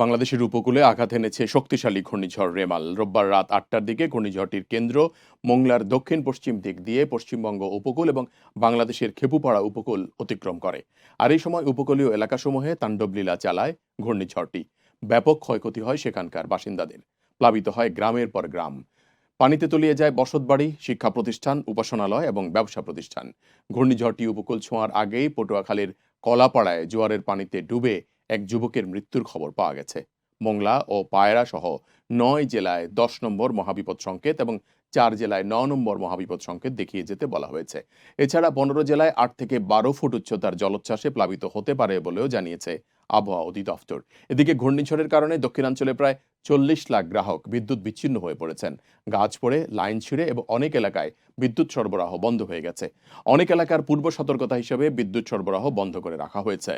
বাংলাদেশের উপকূলে আঘাত এনেছে শক্তিশালী ঘূর্ণিঝড় রেমাল। রোববার রাত আটটার দিকে ঘূর্ণিঝড়টির কেন্দ্র মোংলার দক্ষিণ পশ্চিম দিক দিয়ে পশ্চিমবঙ্গ উপকূল এবং বাংলাদেশের খেপুপাড়া উপকূল অতিক্রম করে। আর এই সময় উপকূলীয় এলাকাসমূহে তাণ্ডবলীলা চালায় ঘূর্ণিঝড়টি। ব্যাপক ক্ষয়ক্ষতি হয় সেখানকার বাসিন্দাদের। প্লাবিত হয় গ্রামের পর গ্রাম। পানিতে তলিয়ে যায় বসতবাড়ি, শিক্ষা প্রতিষ্ঠান, উপাসনালয় এবং ব্যবসা প্রতিষ্ঠান। ঘূর্ণিঝড়টি উপকূল ছোঁয়ার আগেই পটুয়াখালীর কলাপাড়ায় জোয়ারের পানিতে ডুবে এক যুবকের মৃত্যুর খবর পাওয়া গেছে। মোংলা ও পায়রা সহ নয় জেলায় দশ নম্বর মহাবিপদ সংকেত এবং চার জেলায় ন নম্বর মহাবিপদ সংকেত দেখিয়ে যেতে বলা হয়েছে। এছাড়া পনেরো জেলায় আট থেকে বারো ফুট উচ্চতার জলোচ্ছ্বাসে প্লাবিত হতে পারে বলেও জানিয়েছে আবহাওয়া অধিদপ্তর। এদিকে ঘূর্ণিঝড়ের কারণে দক্ষিণাঞ্চলে প্রায় চল্লিশ লাখ গ্রাহক বিদ্যুৎ বিচ্ছিন্ন হয়ে পড়েছেন। গাছ পড়ে, লাইন ছিঁড়ে এবং অনেক এলাকায় বিদ্যুৎ সরবরাহ বন্ধ হয়ে গেছে। অনেক এলাকার পূর্ব সতর্কতা হিসেবে বিদ্যুৎ সরবরাহ বন্ধ করে রাখা হয়েছে।